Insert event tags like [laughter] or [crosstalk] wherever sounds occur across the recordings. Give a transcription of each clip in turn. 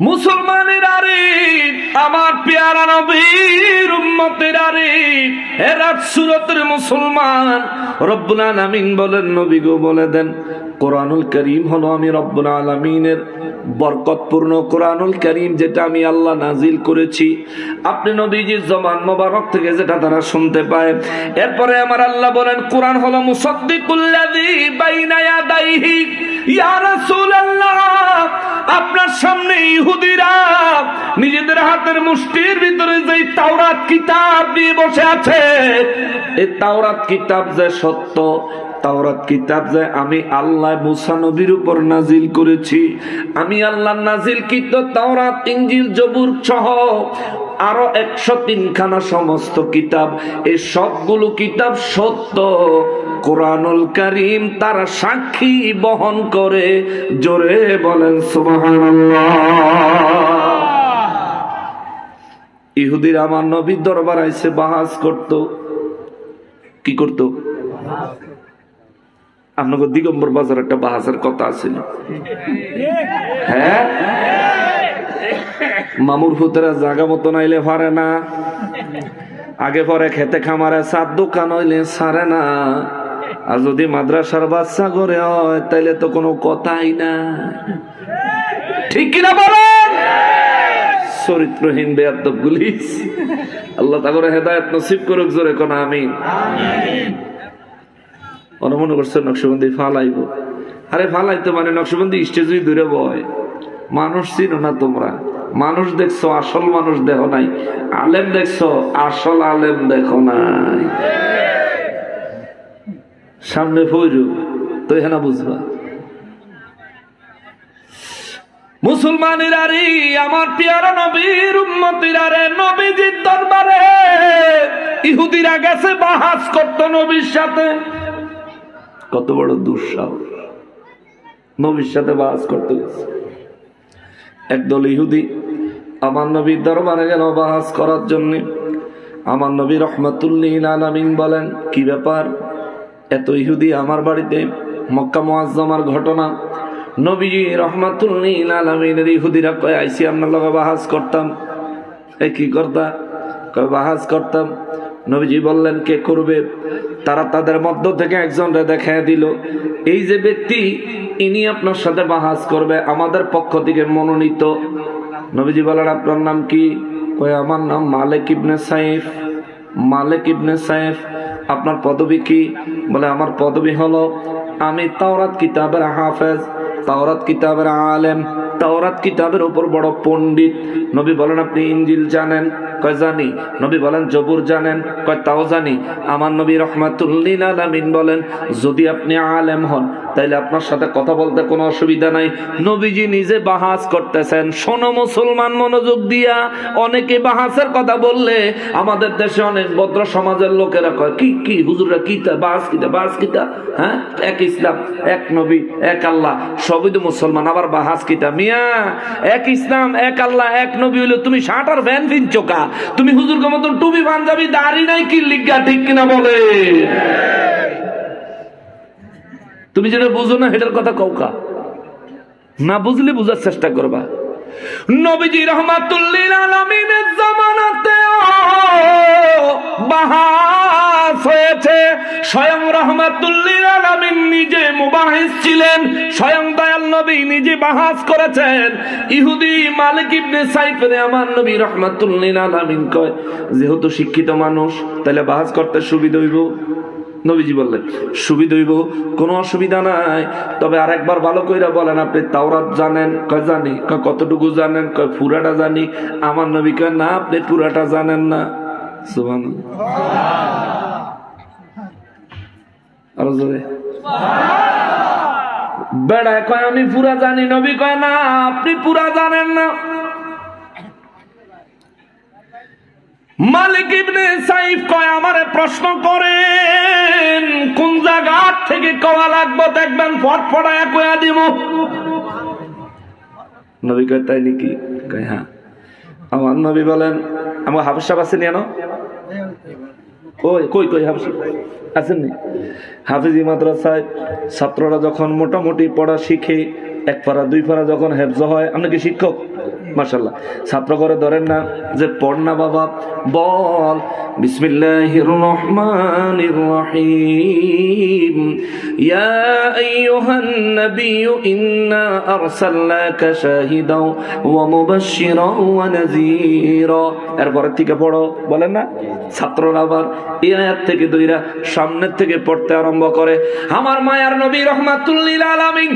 মুসলমানের আরে, আমার পেয়ারা নবীর উম্মতের আরে এরা সুরতের মুসলমান। রব্বুল আলামিন বলেন, নবী গো বলে দেন, কোরআনুল করিম হলো আমি রব্বুল আলামিনের বরকতপূর্ণ কোরআনুল করিম যেটা আমি আল্লাহ নাজিল করেছি। আপনি নবীজির জমান মোবারক থেকে যেটা তারা শুনতে পায়। এরপরে আমার আল্লাহ বলেন, কোরআন হলো মুসাদ্দিকুল্লাযী বাইনা ইয়াদাইহি। ইয়া রাসূলুল্লাহ, আপনার সামনে ইহুদিরা নিজেদের হাতের মুষ্টির ভিতরে যে তাওরাত কিতাব নিয়ে বসে আছে, এই তাওরাত কিতাব যে সত্য তাওরাত কিতাব যে আমি আল্লাহ মুসা নবীর উপর নাজিল করেছি। আমি আল্লাহ নাজিল কিত তাওরাত, ইঞ্জিল, জবুর সহ আরও একশো তিনখানা সমস্ত কিতাব। এই সবগুলো কিতাব সত্য। কোরআনুল করিম তারা সাক্ষী বহন করে। জোরে বলেন ইহুদির আমার নবীর দরবার আইসে বাহাস করত। কি করত? আপনাকে দিগম্বর বাজার একটা বাহাসের কথা আছিল হ্যাঁ? মামুর ফুতেরা জাগা মতো নাইলে পারে না। আগে পরে খেতে খামারে সাত দোকান হইলে সারে না। আর যদি মাদ্রাসার বাচ্চা করে হয়, তাইলে তো কোনো কথাই না। ঠিক কিনা বলেন? চরিত্রহীন বেয়াদব গুলিস আল্লাহ তাগরে হেদায়ত নসিব করুক জোরে কোন আমি ওরা মনে করছে নকশবন্দি ফালাইব। আরে ফালাইতো মানে নকশবন্দি স্টেজে দূরে বয়। মানুষ চিনো না তোমরা। মানুষ দেখছ, আসল মানুষ দেখো নাই। আলেম দেখছ, আসল আলেম দেখো নাই। সামনে ফৈরু তো এখানে বুঝবা। মুসলমানের আরে আমার পিয়ারা নবীর উম্মতির নবীজির দরবারে। ইহুদিরা গেছে বাহাস করতো নবীর সাথে। কত বড় দুঃসাহস। নবীর সাথে বাহাস করতে গেছে। একদল ইহুদি আমার নবীর দরবারে গেল বাহাস করার জন্য আমার নবী রহমতুল্লিহ আলামিন বলেন, কি ব্যাপার? এত ইহুদি আমার বাড়িতে মক্কা মোয়াজ্জমার ঘটনা। নবীজি রহমাতুল্লিহ আলামিনের ইহুদিরা কয়, আইসি আপনার লগে বাহাজ করতাম। এ কি করতা? কয় বাহাজ করতাম। নবীজি বললেন, কে করবে? তারা তাদের মধ্য থেকে একজনরে দেখায় দিল। এই যে ব্যক্তি, ইনি আপনার সাথে বাহাজ করবে, আমাদের পক্ষ থেকে মনোনীত। নবীজি বলেন, আপনার নাম কি? কয় আমার নাম মালিক ইবনে সাইফ। মালিক ইবনে সাইফ, আপনার পদবি কি? বলে, আমার পদবি হলো, আমি তাওরাত কিতাবের হাফেজ, তাওরাত কিতাবের আলেম। তাওরাত কিতাবের উপর বড় পণ্ডিত। নবী বলেন, আপনি ইঞ্জিল জানেন, কয় জানি। নবী বলেন, জবুর জানেন, কয় তাও জানি। আমার নবী রহমাতুল্লিন আলামিন বলেন, যদি আপনি আলেম হন তাইলে আপনার সাথে কথা বলতে কোনো অসুবিধা নাই। নবীজি নিজে বাহাস করতেছেন। শোনো মুসলমান মনোযোগ দিয়া, অনেকে বাহাসের কথা বললে আমাদের দেশে অনেক ভদ্র সমাজের লোকেরা কয়, কি কি হুজুরা কিতা বাস কিতা বাস কিতা হ্যাঁ? এক ইসলাম, এক নবী, এক আল্লাহ, সবই তো মুসলমান, আবার বাহাস কিতা মিয়া, এক ইসলাম, এক আল্লাহ, এক নবী হইলে তুমি আর ভ্যান ফিনছো কা? তুমি হুজুর মতন টুপি, পাঞ্জাবি, দাড়ি নাই কি লিগা ঠিক কিনা বলে? তুমি যেটা বুঝো না, সেটার কথা কৌকা না বুঝলে বুঝার চেষ্টা করবা। নবীজি রহমাতুল্লিল আলমিনের জামানাতে বাহাস হয়েছে। স্বয়ং রহমাতুল্লিল আলমিন নিজে মুবাহিস ছিলেন, স্বয়ং দয়াল নবী নিজে বাহাস করেছেন। ইহুদি মালিক ইবনে সাইফের আমার নবী রহমাতুল্লিল কয়, যেহেতু শিক্ষিত মানুষ, তাহলে বাহাস করতে সুবিধা হইব? নবীজি বললেন, সুবিধা হইব, কোনো অসুবিধা নাই। তবে আরেকবার ভালো কইরা বলেন আপনি, তাওরাত জানেন, কয় জানি, কয় কতটুকু জানেন, কয় পুরাটা জানি। আমার নবী কয়, না, আপনি পুরাটা জানেন না। সুবহান আরও জোরে। বেড়ায় কয়, আমি পুরা জানি। নবী কয়, না, আপনি পুরা জানেন না। মালিক ইবনে সাইফ কয়, আমারে প্রশ্ন করেন, কোন জায়গা থেকে কওয়া লাগবো? দেখবেন ফটফটায় কয়া দিব নবী কয়, তাই নাকি? কয় হ্যাঁ। আমার নবী বলেন, আমার হাফিজ সাহেব আছেন জানো ওই কই কই, হাফিজ আছেন নি হাফিজি মাদ্রাসায় ছাত্ররা যখন মোটামুটি পড়া শিখে, এক পারা দুই পারা যখন হেফজ হয়, আপনি কি শিক্ষক? মাসাল্লাহ ছাত্র করে ধরেন না যে, পড় না বাবা, বল। বিসমিল্লাহির রহমানির রহিম আইয়ুহান নাবিয়্যু ইন্না আরসালনাকা শাহিদাও ওয়া মুবাশশিরাও ওয়া নাযীরা। এরপর থেকে পড়ো, বলেন না? ছাত্ররা আবার এই আয়াত থেকে দুইরা সামনের থেকে পড়তে আরম্ভ করে। আমার মায়ার নবী রহমাতুল্লিল আলামিন,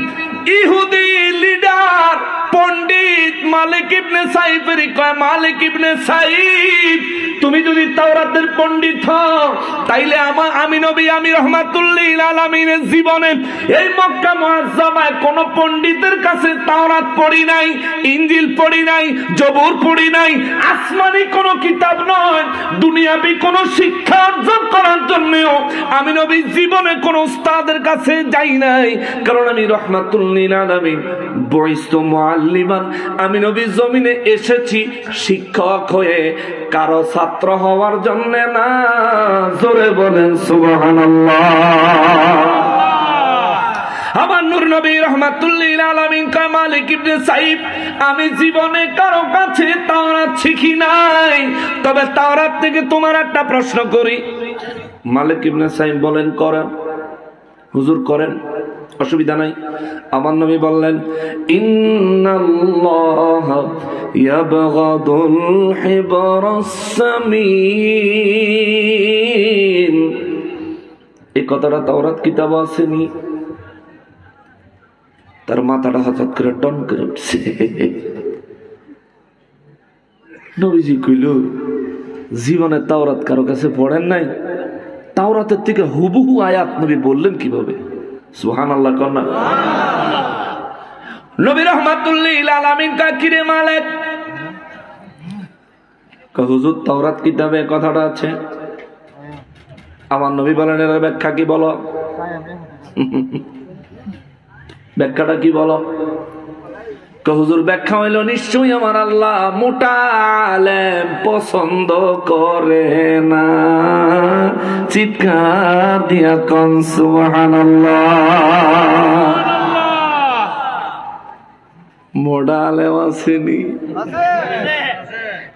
ইহুদি লিডার, পণ্ডিত মালিক ইবনে সাইফের কয় মালিক ইবনে সাইফ তুমি যদি তাওরাতের পণ্ডিত হও, তাইলে আমার আমি নবী, আমি রহমাতুল্লিল আলামিনের জীবনে এই মক্কা মুআজ্জামায় কোন পণ্ডিতের কাছে তাওরাত পড়ি নাই, ইনজিল পড়ি নাই, জবুর পড়ি নাই, আসমানি কোন কিতাব নয়, দুনিয়াবি কোন শিক্ষা অর্জন করার জন্যও আমি নবী জীবনে কোন উস্তাদের কাছে যাই নাই, কারণ আমি রহমাতুল্লিল আলামিন বইস্তু মুআল্লিমান। আমি নবী জমিনে এসেছি শিক্ষক হয়ে, কারও ছাত্র হওয়ার জন্য না, জোরে বলেন সুবাহান আমার নূর নবী রহমাতুল্লিল আলমিন মালিক ইবনে সাইব, আমি জীবনে কারও কাছে তাওরাত শিখি নাই। তবে তাওরাত থেকে তোমার একটা প্রশ্ন করি। মালিক ইবনে সাইব বলেন, করেন। হুজুর করেন, অসুবিধা নাই। আমার নবী বললেন এই কথাটা তাওরাত কিতাব আসেনি। তার মাথাটা হঠাৎ করে টন করে উঠছে। নবীজি কইল, জীবনে তাওরাত কারও কাছে পড়েন নাই? তাওরাতের থেকে হুবহু আয়াত নবী বললেন কীভাবে? সুহান আল্লাহ কন্যা নবী রহমাতুল্লিল আলামিন কাকিরে মালেক? হুজুর তাওরাত কিতাবে কথাটা আছে। আমার নবী বলেন এর ব্যাখ্যা কি বলো? ব্যাখ্যাটা কি বলো? হুজুর ব্যাখ্যা হইল, নিশ্চয়ই আমার আল্লাহ মোটা পছন্দ করে না। চিৎকার দিয়া কন, সুবহানাল্লাহ। মোটা আলেম আসেনি।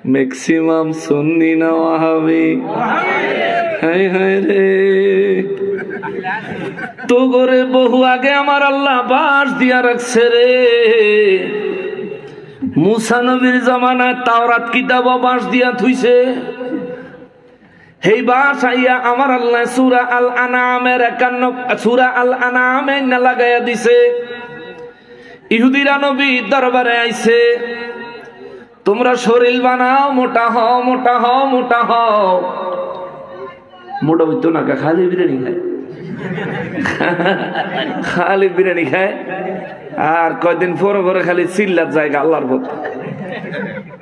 ম্যাক্সিমাম সুন্নি না ওয়াহাবি। তো করে বহু আগে আমার আল্লাহ বাস দিয়া রাখছে রে। মুসা নবীর জামানায় তাওরাত কিতাব বাস দিয়া থুইছে। হেই বাস আইয়া আমার আল্লাহ সুরা আল আনামের একান্ন, সুরা আল আনামে না লাগাইয়া দিছে। ইহুদিরা নবী দরবারে আইছে। তোমরা শরীর বানাও, মোটা হও মোটা হও মোটা হও। মোটা হইতো না খালি বিরিয়ানি খায়। খালি বিরিয়ানি খায়, আর কয়দিন পরে পরে খালি চিল্লার জায়গা, আল্লাহর পথ।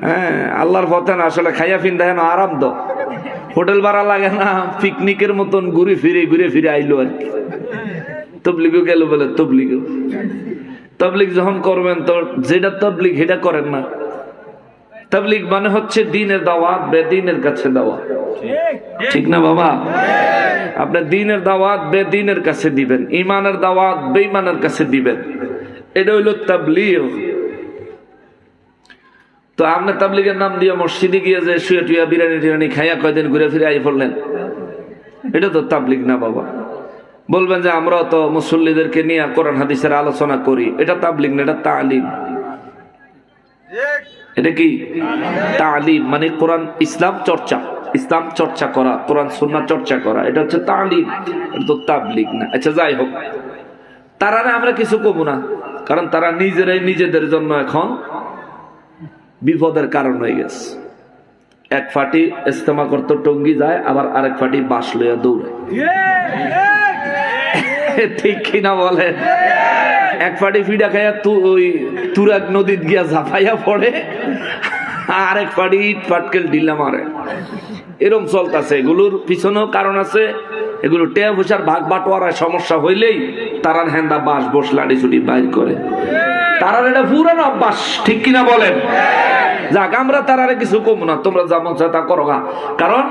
হ্যাঁ আল্লাহর পথে না, আসলে খাইয়া ফিন দেখেন আরাম তো। হোটেল ভাড়া লাগে না, পিকনিকের মতন ঘুরে ফিরে ঘুরে ফিরে আইলো আর কি। তবলিগও গেল বলে তবলিগ যখন করবেন তো, যেটা তবলিগ, সেটা করেন না। তবলিগ মানে হচ্ছে দিনের দাওয়াত বেদিনের কাছে দাওয়াত। ঠিক। না বাবা? আপনার দিনের দাওয়াত বেদিনের কাছে দিবেন ইমানের দাওয়াত বেইমানের কাছে দিবেন। এটা হইল তাবলিগ। তো আপনি তাবলিগের নাম দিয়ে মসজিদে গিয়ে যে শুয়ে টুয়া বিরিয়ানি টিরানি খাইয়া কয়দিন ঘুরে ফিরে আই পড়লেন? এটা তো তাবলিগ না বাবা। বলবেন যে আমরা তো মুসল্লিদেরকে নিয়ে কোরআন হাদিসের আলোচনা করি এটা তাবলিগ না এটা তালিম। এটা কি তালিম মানে কোরআন ইসলাম চর্চা ইসলাম চর্চা করা কোরআন সুন্নাহ চর্চা করা এটা হচ্ছে তালিম এটা তো তাবলিগ না আচ্ছা যাই হোক তারা না আমরা কিছু কমু না কারণ তারা নিজেরাই নিজেদের জন্য এখন বিপদের কারণ হয়ে গেছে এক ফাটি ইস্তেমা করতে টঙ্গি যায় আবার আরেক ফাটি বাস লইয়া দৌড়ে ঠিক কিনা বলেন এক পাটি ফিডা খাইয়া ওই তুরাক নদীত গিয়া ঝাঁপাইয়া পড়ে। আর এক পাটি ইট পাটকেল ঢিলা মারে। এরম চলতেছে। এগুলোর পিছনেও কারণ আছে। এগুলো টেয়া ভুষার ভাগ বাটোয়ারায় সমস্যা হইলেই তারার হ্যান্দা বাস বস লাড়ি ছুটি বাইর করে। তারার এটা পুরানো অভ্যাস, ঠিক কিনা বলেন? যাক, আমরা তার আরে কিছু কম না, তোমরা যেমন চাও তা করো গা। কারণ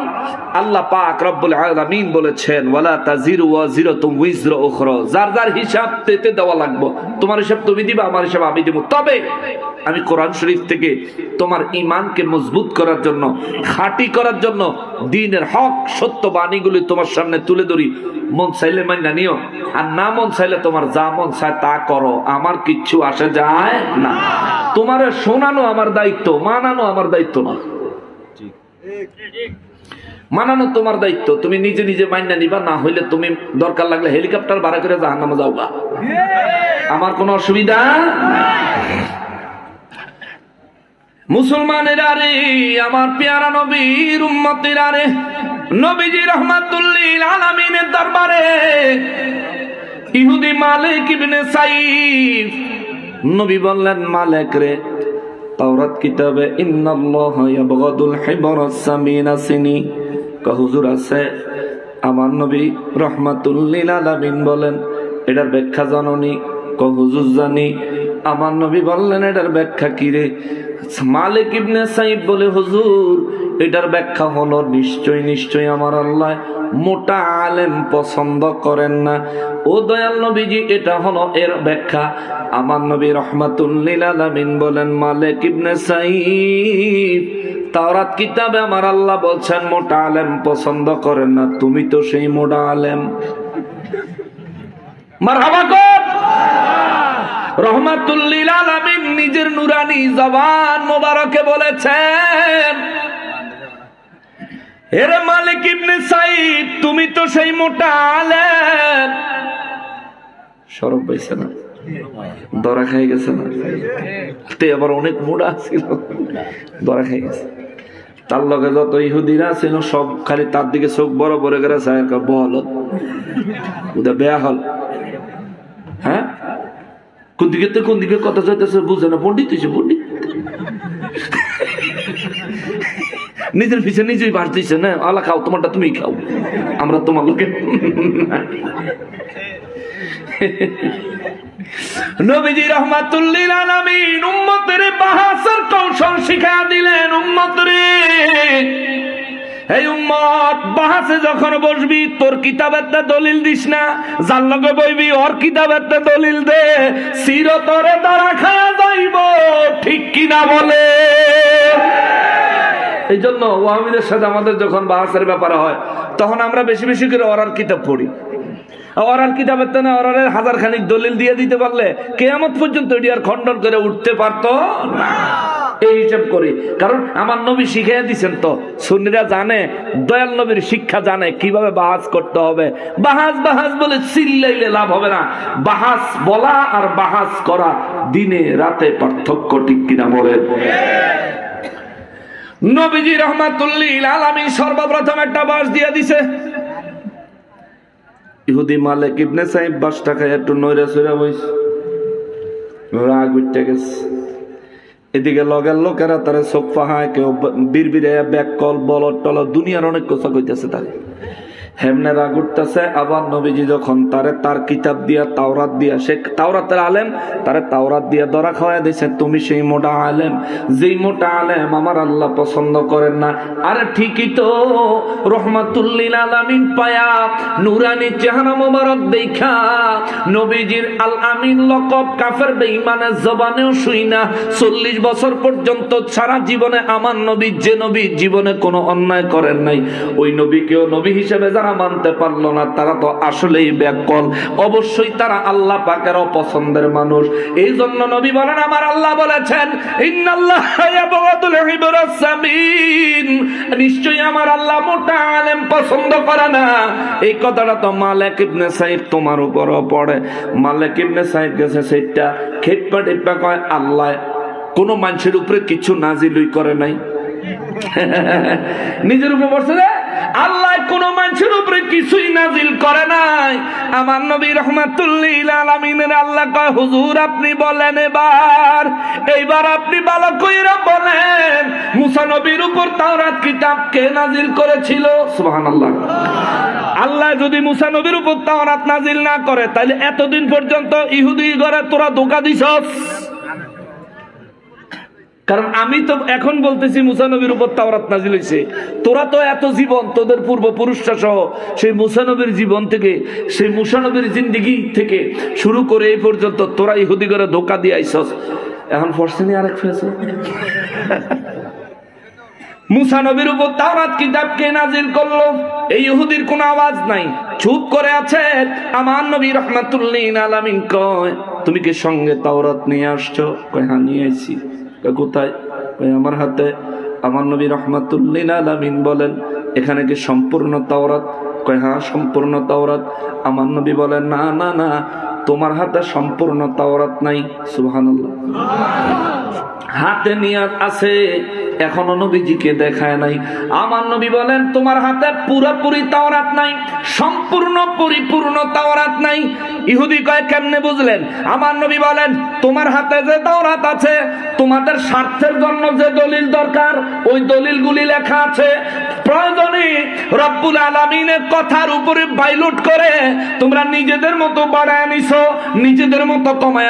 আল্লাহ পাক রব্বুল আলামিন বলেছেন, ওয়ালা তাজিরু ওয়াজিরাতুম উইজরা উখরা। যার যার হিসাব তেতে দেওয়া লাগবে। তোমার হিসাব তুমি দিবা, আমার হিসাব আমি দেব। তবে আমি কোরআন শরীফ থেকে তোমার ইমানকে মজবুত করার জন্য, খাঁটি করার জন্য দিনের হক, সত্য বাণীগুলি তোমার সামনে তুলে ধরি। মন চাইলে মাইনা নিও, আর না মন চাইলে তোমার যা মন চায় তা করো। আমার কিচ্ছু আসে যায় না। তোমার শোনানো আমার দায়িত্ব, মানানো আমার দায়িত্ব না মানানো তোমার দায়িত্ব, তুমি নিজে নিজে মাইনা নিবা, না হইলে তুমি দরকার লাগলে হেলিকপ্টার ভাড়া করে জাহান নামে যাওগা আমার কোনো অসুবিধা। মুসলমানেরা রে, আমার পেয়ারা নবীর উম্মতেরা রে, নবীজি রহমাতুল্লিল আলামিনের দরবারে, ইহুদি মালিক ইবনে সাইফ নবী বললেন, মালিক রে, তাওরাত কিতাবে, ইন্নাল্লাহ ইয়াবগাদুল হিবরাস সামিনা সিনি। হুজুর আছে। আমার নবী রহমাতুল্লিল আলামিন বলেন, এটার ব্যাখ্যা জাননি। হুজুর জানি। আমার নবী বললেন, এটার ব্যাখ্যা কি রে? মালিক ইবনে সাইব বলে, হুজুর, এটার ব্যাখ্যা হলো নিশ্চয় নিশ্চয় আমার আল্লাহ মোটা আলেম পছন্দ করেন না। ও দয়াল নবীজি, এটা হলো এর ব্যাখ্যা। আমার নবী রহমাতুল্লিল বলেন, মালিক ইবনে সাইব তাওরাত কিতাবে আমার আল্লাহ বলছেন, মোটা আলেম পছন্দ করেন না, তুমি তো সেই মোটা আলেম। রহমাতুল্লিল আলামিন নিজের নুরানি জবান মোবারকে বলেছেন এরে মালিক ইবনে সাইদ, তুমি তো সেই মোটা আলেম। সরব পাইছে না? দরা খাই গেছে না? তে আবার অনেক মোড়া ছিল। দরা খাই গেছে। তার লগে যত ইহুদিরা ছিল, সব খালি তার দিকে চোখ বড় বড় করে চায় বল। ওটা বেয়া হল। হ্যাঁ? কোন দিকে তো কোন দিকে কথা চাইতেছে বুঝে না পন্ডিত হয়েছে পন্ডিত নিজের পিছে নিজেই বাড়তেছে, না? আলা খাও, তোমারটা তুমি খাও। আমরা তোমার লোকে নবীজি রহমাতুল্লিল আলামিন উম্মতের বাহাসের কৌশল শিখা দিলেন উম্মতরে। এই উম্মত বাহাসে যখন বসবি, তোর দলিল দিস না, যার লগে বইবি, ওর কিতাবের দলিল দে। চিরতরে দ্বারা খায়া যাইব, ঠিক কিনা বলে? এই জন্য ওয়ামিদের সাথে আমাদের যখন বাহাসের ব্যাপারে হয়, তখন আমরা বেশি বেশি করে ওরার কিতাব পড়ি। ওরার কিতাবের তো না, ওরার হাজার খানিক দলিল দিয়ে দিতে পারলে কেয়ামত পর্যন্ত এটি আর খণ্ডন করে উঠতে পারতো না। এই হিসাব করি। কারণ আমার নবী শিখিয়ে দিচ্ছেন তো, সুন্নিরা জানে, দয়াল নবীর শিক্ষা জানে, কীভাবে বাহাজ করতে হবে। বাহাজ বাহাজ বলে চিল্লাইলে লাভ হবে না। বাহাজ বলা আর বাহাজ করা দিনে রাতে পার্থক্য ঠিক কিনা বলেন? নবীজি রহমাতুল্লিল আলামিন সর্বপ্রথম একটা বাস দিয়ে দিছে। ইহুদি মালিক ইবনে সাহেব বাস টাকা একটু নইরা সইরা বইস রাগ উঠতে গেছে। এদিকে লগের লোকেরা তারা চোখ পাহায় কেউ বীর বীরে ব্যাক কল বল টল দুনিয়ার অনেক কথা কইতেছে তারে। হেমনে রাগ উঠতেছে, আবার নবীজি যখন তারে তার কিতাব দিয়া, তাওরাত দিয়া, সে তাওরাতের আলেম, তারে তাওরাত দিয়া দরা খাওয়া দিছে, তুমি সেই মোটা আলেম, যেই মোটা আলেম আমার আল্লাহ পছন্দ করেন না। আরে ঠিকই তো রহমাতুল্লিল আলামিন পায়া নুরানি চেহারা মোবারক দেখা নবীজির আল আমিন লকব কাফের বেঈমানের জবানেও শুই না। চল্লিশ বছর পর্যন্ত সারা জীবনে আমার নবী, যে নবী জীবনে কোনো অন্যায় করেন নাই। ওই নবীকেও নবী হিসেবে যারা মানতে পারল না, তারা তো আসলেই ব্যাকল। অবশ্যই তারা আল্লাহ পাকের অপছন্দের মানুষ। এই জন্য নবী বলেন, আমার আল্লাহ বলেছেন নিশ্চয়ই আমার আল্লাহ মোটা আলেম পছন্দ করে না। এই কথাটা তো মালিক ইবনে সাইদ তোমার উপরও পড়ে। মালিক ইবনে সাইদ গেছে সেটা খেপা টেপা কয়, আল্লাহ, কোন মানুষের উপরে কিছু নাজিলই করে নাই। [laughs] নিজের উপরে পড়ছে আল্লাহ কোন মানুষের উপরে কিছুই নাজিল করে নাই। আমার নবী রহমাতুল্লিল আলামিনের আল্লাহ কয়, হুজুর, আপনি বলেন এবার। এইবার আপনি ভালো কইরা বলেন। মুসা নবীর উপর তাওরাত কিতাব কে নাজিল করেছিল? সুবহানাল্লাহ। আল্লাহ যদি মুসা নবীর উপর তাওরাত নাজিল না করে তাহলে এতদিন পর্যন্ত ইহুদি ঘরে তোরা ধোকা দিছস। কারণ আমি তো এখন বলতেছি মুসানবীর উপর তাওরাত নাজিল হয়েছে তোরা তো এত জীবন, তোদের পূর্বপুরুষরা সহ সেই মুসানবীর জীবন থেকে, সেই মুসানবীর জিন্দিগি থেকে শুরু করে এই পর্যন্ত তোরা ইহুদি করে ধোকা দিয়ে আইসস এখন ফরসেনি আরেক ফেসে মুসা নবীর উপর তাওরাত কিতাব কে নাজিল করল? এই ইহুদির কোনো আওয়াজ নাই। চুপ করে আছে, আমার নবী রহমাতুল্লিন আলামিন কয়, তুমি কি সঙ্গে তাওরাত নিয়ে আসছো? কয় হ্যাঁ নিয়ে কোথায় আমার হাতে আমার নবী রহমাতুল্লিন আলামিন বলেন, এখানে কি সম্পূর্ণ তাওরাত? কয় হ্যাঁ সম্পূর্ণ তাওরাত। আমার নবী বলেন, না না না তোমার হাতে সম্পূর্ণ তাওরাত নাই, সুবহানাল্লাহ। হাতে নিয়াত আছে, এখনও নবীজিকে দেখায় নাই। আমার নবী বলেন, তোমার হাতে পুরোপুরি তাওরাত নাই, সম্পূর্ণ পরিপূর্ণ তাওরাত নাই। ইহুদি কয়, কেমনে বুঝলেন? আমার নবী বলেন, তোমার হাতে যে তাওরাত আছে, তোমাদের স্বার্থের জন্য যে দলিল দরকার, ওই দলিলগুলি লেখা আছে। প্রয়োজনে রব্বুল আলমিনের কথার উপরে করে, তোমরা নিজেদের মতো বাড়ায় নিজেদের মতো কমায়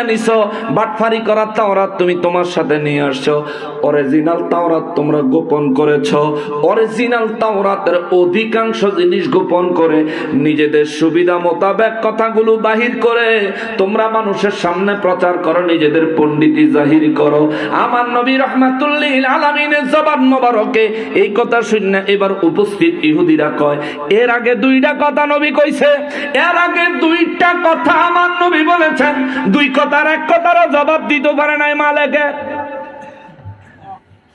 বাটফারি করার তাওরাত তুমি তোমার সাথে নিয়ে আসছো। অরিজিনাল তাওরাত তোমরা গোপন অরিজিনাল তাওরাতের অধিকাংশ জিনিস গোপন করে নিজেদের সুবিধা মোতাবেক কথাগুলো বাহির করে, তোমরা মানুষের সামনে প্রচার করো, নিজেদের পণ্ডিতি জাহির করো। আমার নবী রহমাতুল্লিল আলামিনের জবান মোবারকে এই কথা শুনে এবার উপস্থিত ইহুদিরা কয়, এর আগে দুইটা কথা নবী কইছে, এর আগে দুইটা কথা আমার নবী বলেছেন। দুই কথার এক কথারও জবাব দিতে পারে নাই মালেকে।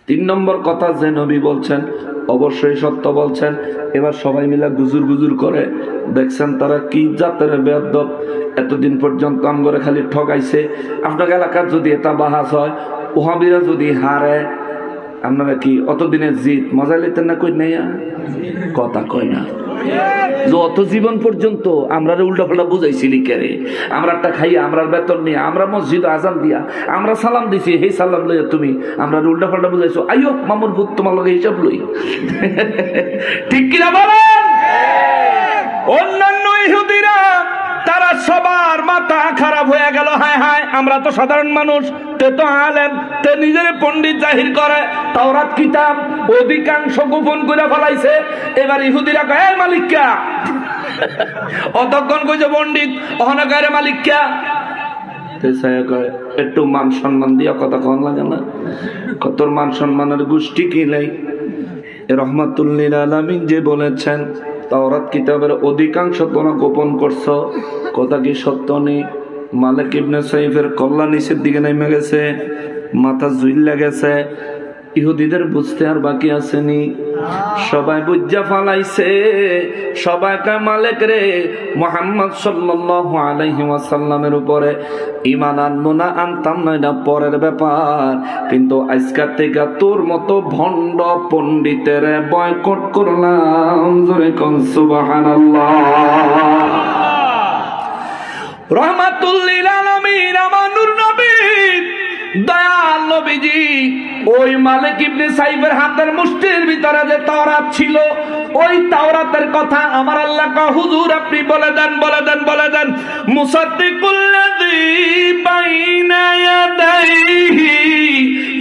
তিন নম্বর কথা যে নবী বলছেন, অবশ্যই সত্য বলছেন। এবার সবাই মিলে গুজুর গুজুর করে দেখছেন তারা কি জাতের বেদব এতদিন পর্যন্ত আমগরে খালি ঠকাইছে আপনার এলাকার যদি এটা বাহাস হয়, ওহাবিরা যদি হারে আপনারা কি অতদিনের জিত মজা লিতেন না কই নাই কথা কয় না। যে অত জীবন পর্যন্ত আমরা উল্টা পাল্টা বুঝাইছিলি কেরে আমরা একটা খাই আমরা বেতন নিয়ে আমরা মসজিদ আজান দিয়া আমরা সালাম দিছি হে সালাম লইয়া তুমি আমরা উল্টা পাল্টা বুঝাইছো আইও মামুর ভূত তোমার লগে হিসাব লই। [laughs] ঠিক কিনা বলেন? অন্যান্য ইহুদিরা তারা সবার মাথা খারাপ হয়ে গেল, হায় হায়, আমরা তো সাধারণ মানুষ, তে তো আলেম, তে নিজের পণ্ডিত জাহির করে, তাওরাত কিতাব অধিকাংশ গোপন করে ফেলাইছে। এবার ইহুদিরা কয়, "এই মালিকা অতক্ষণ কইছে, পণ্ডিত অহনকারে মালিকা তে কয়, একটু মান সম্মান দিয়া কথা কন লাগে না। কত মান সম্মানের গোষ্ঠী কি নাই? রহমাতুল্লিল আলামিন যে বলেছেন তাওরাত কিতাবের অধিকাংশ তোমরা গোপন করছ। কথা কি সত্য নেই মালিক ইবনে সাইফের কল্লা নিচের দিকে নেমে গেছে, মাথা জুইল গেছে। ইহুদিদের বুঝতে আর বাকি আসেনি। সবাই বুঝা ফালাইছে সবাই মালিক রে মোহাম্মদ সাল্লাল্লাহু আলাইহি ওয়াসাল্লামের উপরে ঈমান আনব না আনতাম না এটা পরের ব্যাপার। কিন্তু আজকাল থেকে তোর মতো ভণ্ড পণ্ডিতের বয়কট করলাম জোরে কোন সুবহানাল্লাহ। রহমাতুল্লিল আলামিন আমার নূর নবী ওই হাতের মুষ্টির ভিতরে যে ছিল, ওই তাওরাতের কথা আমার আপনি বলে দেন বলে দেন বলে দেন।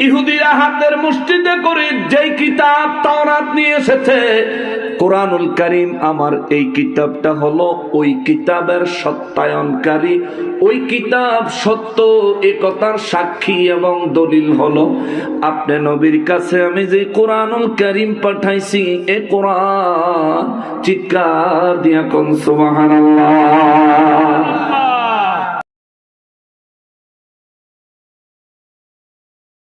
ইহুদিরা হাতের মুষ্টিতে করে যেই কিতাব তাওরাত নিয়ে এসেছে কোরআনুল করিম আমার এই কিতাবটা হলো ওই কিতাবের সত্যায়নকারী। ওই কিতাব সত্য একতার সাক্ষী এবং দলিল হলো, আপনি নবীর কাছে আমি যে কোরআনুল করিম পাঠাইছি, এ কোরআন চিৎকার দিয়া কোন, সুবহানাল্লাহ।